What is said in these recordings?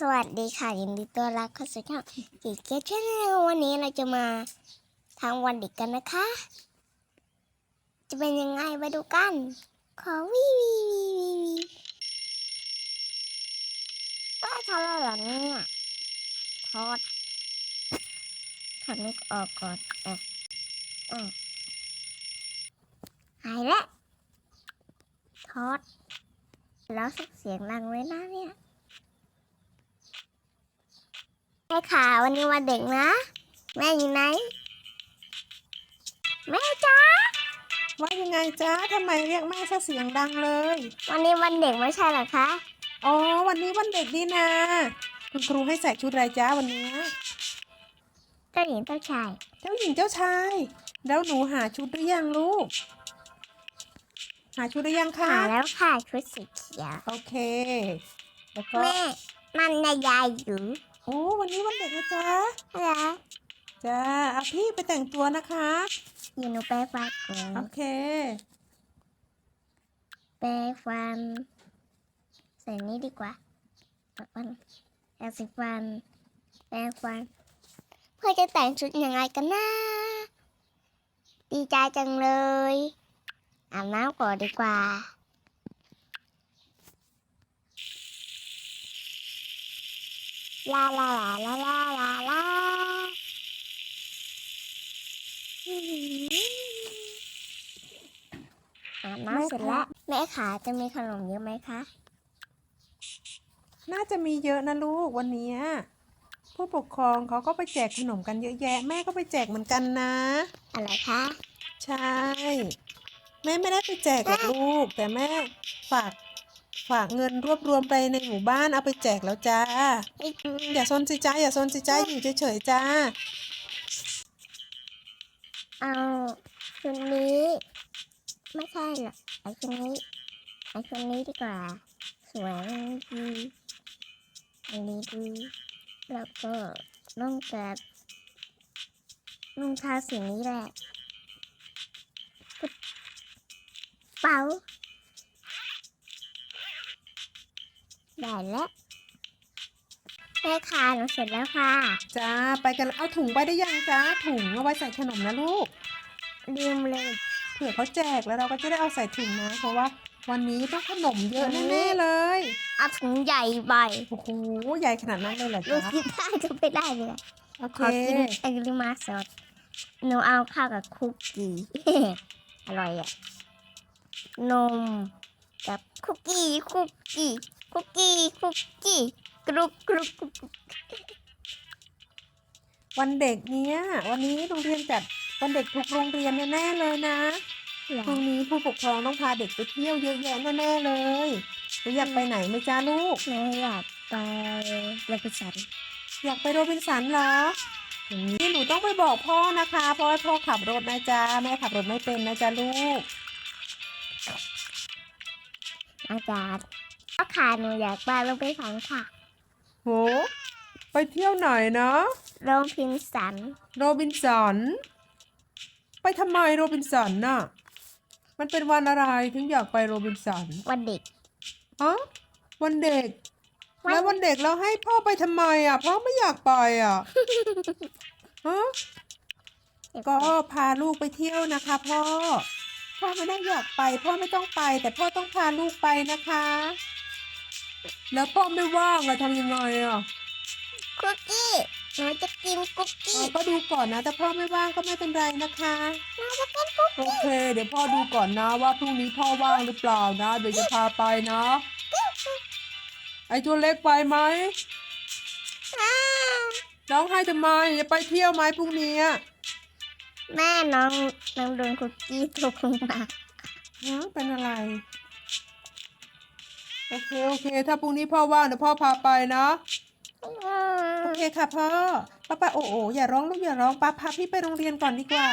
สวัสดีค่ะยินดีต้อนรับเข้าสู่ช่องกีเกชแนลวันนี้เราจะมาทำวันเด็กกันนะคะ จะเป็นยังไงไปดูกัน ขอวีวีวีวีวีว่าทำอะไรเหรอเนี่ยทอดถอดนี่ออกก่อนอะอะหายแล้วทอดแล้วสักเสียงดังไว้นะเนี่ย แม่ค่ะวันนี้วันเด็กนะ แม่อยู่ไหน แม่จ้าว่ายังไงจ๊ะทำไมเรียกแม่ซะเสียงดังเลย วันนี้วันเด็กไม่ใช่เหรอคะอ๋อ วันนี้วันเด็กดีนะคุณครูให้ใส่ชุดอะไรจ้าวันนี้ เจ้าหญิงเจ้าชาย เจ้าหญิงเจ้าชาย แล้วหนูหาชุดหรือยังลูก หาชุดหรือยังคะหาแล้วค่ะชุดสีเขียว โอเค แล้วก็แม่ มันนายายอยู่ โอ้วันนี้วันเด็กนะจ๊ะเหรอจ้าเอาพี่ไปแต่งตัวนะคะอยู่หนูไปฟันก่อนโอเค ไปฟันใส่นี้ดีกว่าแปรงฟันแปรงสีฟันแปรงฟัน เพื่อจะแต่งชุดยังไงกันนะดีใจจังเลยอาบน้ำก่อนดีกว่า ลาลาลาลาลาลาอืมอาบน้ำเสร็จแล้วแม่ขาจะมีขนมเยอะไหมคะ น่าจะมีเยอะนะลูกวันนี้ผู้ปกครองเขาก็ไปแจกขนมกันเยอะแยะ แม่ก็ไปแจกเหมือนกันนะ อะไรคะ ใช่ แม่ไม่ได้ไปแจกหรอกลูก แต่แม่ฝาก ฝากเงินรวบรวมไปในหมู่บ้านเอาไปแจกแล้วจ้าอย่าซนสิจ้าอย่าซนสิจ้าอยู่เฉยๆจ้า เอาชุดนี้ไม่ใช่หรอกไอ้ชุดนี้ไอ้ชุดนี้ดีกว่า สวยดีอันนี้ดีแล้วก็นุ่งแบบนุ่งทาสีนี้แหละกระเป๋า ได้แล้วแม่ค่ะหนูเสร็จแล้วค่ะ จ้าไปกันเอาถุงไปได้ยังจ้าถุงเอาไว้ใส่ขนมนะลูกลืมเลยเผื่อเขาแจกแล้วเราก็จะได้เอาใส่ถุงนะเพราะว่า วันนี้ต้องขนมเยอะแน่ๆเลยเอาถุงใหญ่ไปโอ้โหใหญ่ขนาดนั้นเลยเหรอดูจ๊ะสิได้จะไปได้เลยโอเคขอกินไอริมาสดหนูเอาข้าวกับคุกกี้ อร่อยอะ นมกับคุกกี้คุกกี้ คุกกี้คุกกี้กรุบกรุบกรุบกรุบวันเด็กเนี้ย วันนี้โรงเรียนจัดวันเด็กทุกโรงเรียนแน่ๆเลยนะพรุ่งนี้ผู้ปกครองต้องพาเด็กไปเที่ยวเยอะแยะแน่ๆเลยหนูอยากไปไหนไหมจ้าลูกหนูอยากไปโรบินสันอยากไปโรบินสันเหรออย่างนี้หนูต้องไปบอกพ่อนะคะ เพราะว่าพ่อขับรถนะจ๊ะแม่ขับรถไม่เป็นนะจ๊ะลูกอาจารย์ ก็ค่ะหนูอยากไปโรบินสันค่ะ โห ไปเที่ยวไหนนะโรบินสัน โรบินสัน ไปทำไมโรบินสันน่ะ มันเป็นวันอะไรถึงอยากไปโรบินสันวันเด็กฮะวันเด็ก วัน แล้ววันเด็กเราให้พ่อไปทำไมอะ พ่อไม่อยากไปอะฮะก็พาลูกไปเที่ยวนะคะ พ่อ พ่อไม่ได้อยากไป พ่อไม่ต้องไป แต่พ่อต้องพาลูกไปนะคะ แล้วพ่อไม่ว่างอะทำยังไงอะคุกกี้หนูจะกินคุกกี้เราก็ดูก่อนนะ แต่พ่อไม่ว่างก็ไม่เป็นไรนะคะหนูจะกินคุกโอเค เดี๋ยวพ่อดูก่อนนะว่าพรุ่งนี้พ่อว่างหรือเปล่านะ เดี๋ยวจะพาไปนะ ไอตัวเล็กไปไหมอ้าวร้องไห้ทำไมจะไปเที่ยวไหมพรุ่งนี้อะแม่น้องน้องโดนคุกกี้ตกลงมาฮะเป็นอะไร โอเคโอเค ถ้าพรุ่งนี้พ่อว่างเดี๋ยวพ่อพาไปนะโอเคค่ะพ่อป้าป้าโอ้โออย่าร้องลูกอย่าร้องป้าพาพี่ไปโรงเรียนก่อนดีกว่า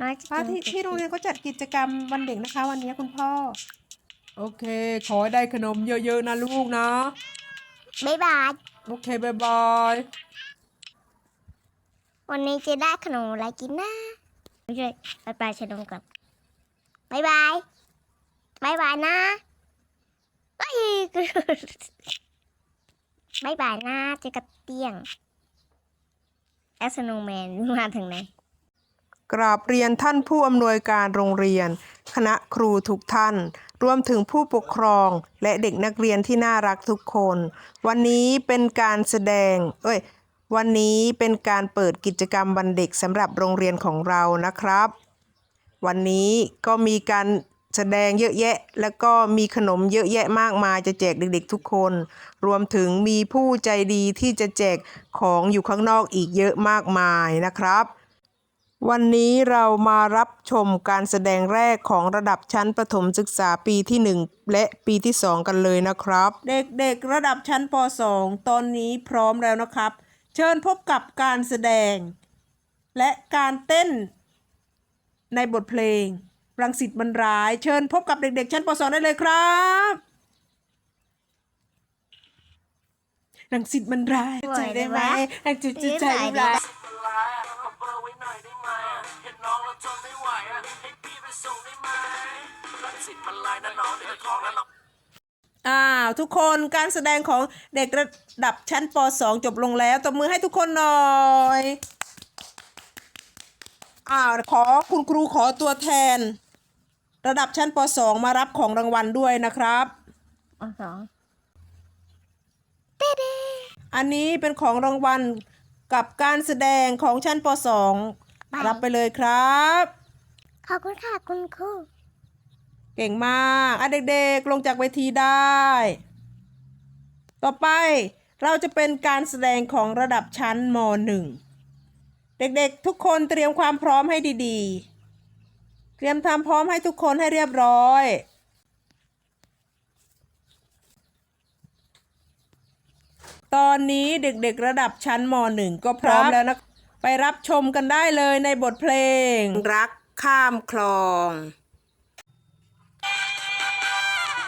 น้อยจะป้าที่ที่โรงเรียนก็จัดกิจกรรมวันเด็กนะคะ วันนี้คุณพ่อ โอเค ขอให้ได้ขนมเยอะๆนะลูกนะบ๊ายบายโอเคบายบายวันนี้จะได้ขนมอะไรกินนะไม่ใช่ไปไปชนมก่อนบ๊ายบายบ๊ายบายนะ บายบายนะเจอกับเตียงแอสโนแมนมาถึงไหนกราบเรียนท่านผู้อำนวยการโรงเรียน คณะครูทุกท่าน รวมถึงผู้ปกครองและเด็กนักเรียนที่น่ารักทุกคน วันนี้เป็นการแสดง เอ้ย วันนี้เป็นการเปิดกิจกรรมวันเด็กสำหรับโรงเรียนของเรานะครับ วันนี้ก็มีการ แสดงเยอะแยะ แล้วก็มีขนมเยอะแยะมากมายจะแจกเด็กๆทุกคน รวมถึงมีผู้ใจดีที่จะแจกของอยู่ข้างนอกอีกเยอะมากมายนะครับ วันนี้เรามารับชมการแสดงแรกของระดับชั้นประถมศึกษาปีที่ 1 และปีที่ 2 กันเลยนะครับ เด็กๆระดับชั้นป .2 ตอนนี้พร้อมแล้วนะครับ เชิญพบกับการแสดง และการเต้นในบทเพลง รังสิตมันร้าย เชิญพบกับเด็กๆ ชั้นป .2 ได้เลยครับ รังสิตมันร้ายใจได้ไหมรังสิตใจร้ายลายอะขอเบอร์ไว้หน่อยได้ไหมอะเห็นน้องแล้วทนไม่ไหวอะให้พี่ไปส่งได้ไหมรังสิตมันลายนะน้องเดี๋ยวจะท้องแล้วน้องอ้าวทุกคนการแสดงของเด็กระดับชั้นป .2 จบลงแล้วตบมือให้ทุกคนหน่อยอ้าวขอคุณครูขอตัวแทน ระดับชั้นป .2 มารับของรางวัลด้วยนะครับอ๋อสองอันนี้เป็นของรางวัลกับการแสดงของชั้นป .2 รับไปเลยครับ ขอบคุณค่ะคุณครูเก่งมากอะเด็กๆ ลงจากเวทีได้ ต่อไปเราจะเป็นการแสดงของระดับชั้นม .1 เด็กๆ ทุกคนเตรียมความพร้อมให้ดีๆเต รียมทำพร้อมให้ทุกคนให้เรียบร้อย ตอนนี้เด็กๆระดับชั้นม .1 ก็พร้อมแล้วนะ ไปรับชมกันได้เลยในบทเพลง รักข้ามคลอง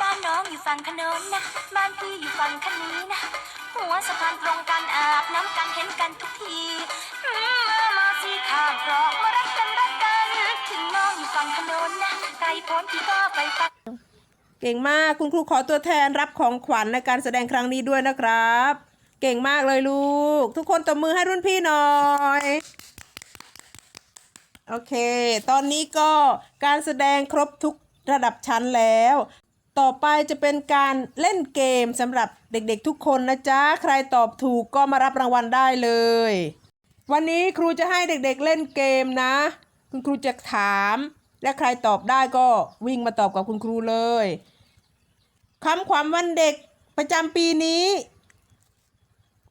บ้านน้องอยู่ฝั่งขนนนะบ้านพี่อยู่ฝั่งขนี้นะ หัวสะพานตรงกันอาบน้ำกันเห็นกันทุกทีอืมมามาสิข้ามคลองมารักกัน ฝั่งขนนนะไกลพ้นพี่ก็ไปฝั่งเก่งมากคุณครูขอตัวแทนรับของขวัญในการแสดงครั้งนี้ด้วยนะครับ เก่งมากเลยลูก ทุกคนตบมือให้รุ่นพี่หน่อยโอเค ตอนนี้ก็การแสดงครบทุกระดับชั้นแล้ว ต่อไปจะเป็นการเล่นเกมสำหรับเด็กๆทุกคนนะจ๊ะ ใครตอบถูกก็มารับรางวัลได้เลย วันนี้ครูจะให้เด็กๆเล่นเกมนะ คุณครูจะถาม และใครตอบได้ก็วิ่งมาตอบกับคุณครูเลยคำขวัญวันเด็กประจำปีนี้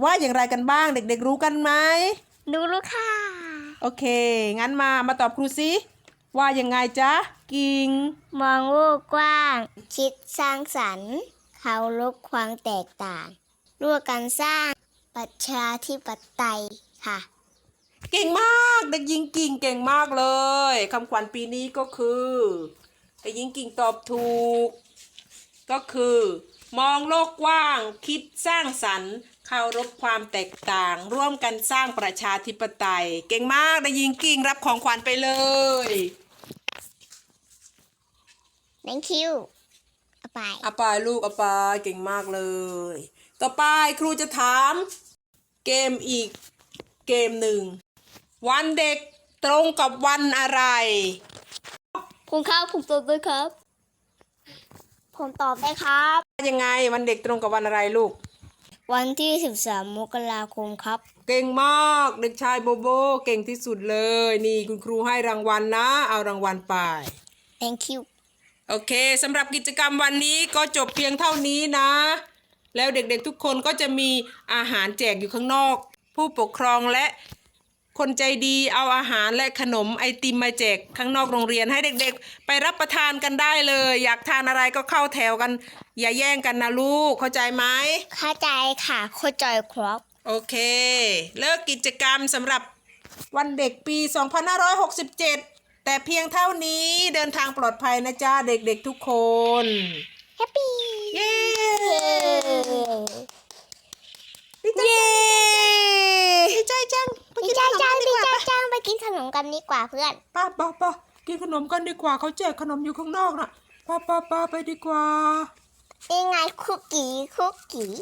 ว่าอย่างไรกันบ้างเด็กๆรู้กันไหมดูลูกค่ะ โอเค งั้นมามาตอบครูสิว่ายังไงจ๊ะ กิง มองโลกกว้าง คิดสร้างสรรค์เคารพความแตกต่าง ร่วมกันสร้างประชาธิปไตยค่ะ เก่งมากเด็กหญิงกิ่งเก่งมากเลยคำขวัญปีนี้ก็คือเด็กหญิงกิ่งตอบถูก ก็คือ มองโลกกว้าง คิดสร้างสรรค์เคารพความแตกต่าง ร่วมกันสร้างประชาธิปไตย เก่งมากเด็กหญิงกิ่งรับของขวัญไปเลย thank you เอาไปอาปายลูกอาปายเก่งมากเลย ต่อไปครูจะถาม เกมอีกเกมหนึ่ง วันเด็กตรงกับวันอะไรคุณครับผมตอบด้วยครับ ผมตอบได้ครับ ยังไงวันเด็กตรงกับวันอะไรลูก วันที่ 13 มกราคมครับ เก่งมากเด็กชายโบโบเก่งที่สุดเลย นี่คุณครูให้รางวัลนะ เอารางวัลไป thank you โอเคสำหรับกิจกรรมวันนี้ก็จบเพียงเท่านี้นะ แล้วเด็กๆทุกคนก็จะมีอาหารแจกอยู่ข้างนอก ผู้ปกครองและ คนใจดีเอาอาหารและขนมไอติมมาแจกข้างนอกโรงเรียนให้เด็กๆ ไปรับประทานกันได้เลย อยากทานอะไรก็เข้าแถวกัน อย่าแย่งกันนะลูกเข้าใจไหมเข้าใจค่ะเข้าใจครับโอเค เลิกกิจกรรมสำหรับวันเด็กปี 2567 แต่เพียงเท่านี้เดินทางปลอดภัยนะจ้าเด็กๆทุกคนแฮปปี้ เย้ เย้ ดีใจดีใจจังไป ดี กิน ใจ ขนม จั กั ง นดี ดี กว่า ใจ ปะ จังไป กินขนมกันดีกว่าเพื่อน ป้าป้าป้ากินขนมกันดีกว่าเขาแจกขนมอยู่ข้างนอกน่ะป้าป้าป้าไปดีกว่า ยังไงคุกกี้คุกกี้